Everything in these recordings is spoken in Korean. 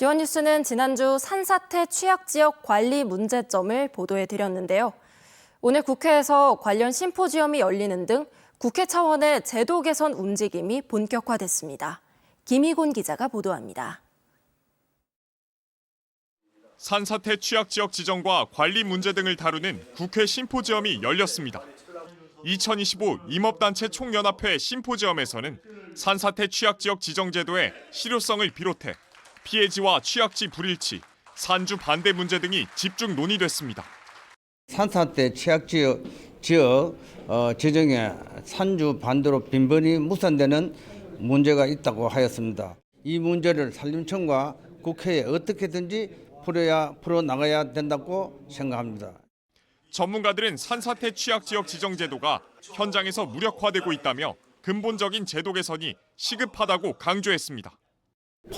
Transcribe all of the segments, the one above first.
지원 뉴스는 지난주 산사태 취약 지역 관리 문제점을 보도해 드렸는데요. 오늘 국회에서 관련 심포지엄이 열리는 등 국회 차원의 제도 개선 움직임이 본격화됐습니다. 김희곤 기자가 보도합니다. 산사태 취약 지역 지정과 관리 문제 등을 다루는 국회 심포지엄이 열렸습니다. 2025 임업단체 총연합회 심포지엄에서는 산사태 취약 지역 지정 제도의 실효성을 비롯해 피해지와 취약지 불일치, 산주 반대 문제 등이 집중 논의됐습니다. 산사태 취약 지역, 지역 어, 지정에 산주 반대로 빈번히 무산되는 문제가 있다고 하였습니다. 이 문제를 산림청과 국회에 어떻게든지 풀어야 풀어 나가야 된다고 생각합니다. 전문가들은 산사태 취약 지역 지정 제도가 현장에서 무력화되고 있다며 근본적인 제도 개선이 시급하다고 강조했습니다.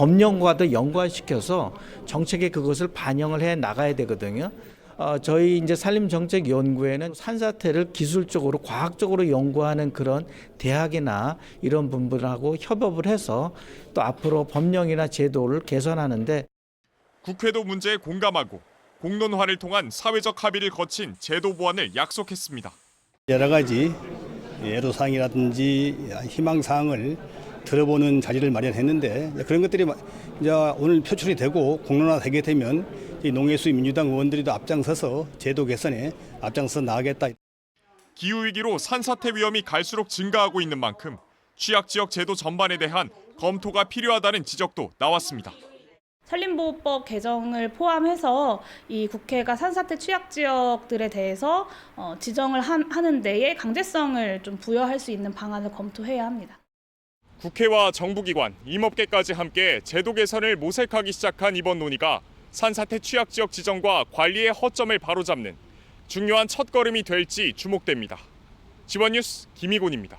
법령과도 연관시켜서 정책에 그것을 반영을 해 나가야 되거든요. 어, 저희 이제 산림정책연구회는 산사태를 기술적으로 과학적으로 연구하는 그런 대학이나 이런 분들하고 협업을 해서 또 앞으로 법령이나 제도를 개선하는데 국회도 문제에 공감하고 공론화를 통한 사회적 합의를 거친 제도 보완을 약속했습니다. 여러 가지 애로사항이라든지 희망사항을 들어보는 자리를 마련했는데 그런 것들이 이제 오늘 표출이 되고 공론화되게 되면 이 농해수위 민주당 의원들이 도 앞장서서 제도 개선에 앞장서 나가겠다. 기후 위기로 산사태 위험이 갈수록 증가하고 있는 만큼 취약 지역 제도 전반에 대한 검토가 필요하다는 지적도 나왔습니다. 산림보호법 개정을 포함해서 이 국회가 산사태 취약 지역들에 대해서 어, 지정을 한- 하는 데에 강제성을 좀 부여할 수 있는 방안을 검토해야 합니다. 국회와 정부기관, 임업계까지 함께 제도 개선을 모색하기 시작한 이번 논의가 산사태 취약 지역 지정과 관리의 허점을 바로잡는 중요한 첫걸음이 될지 주목됩니다. 지원뉴스 김희곤입니다.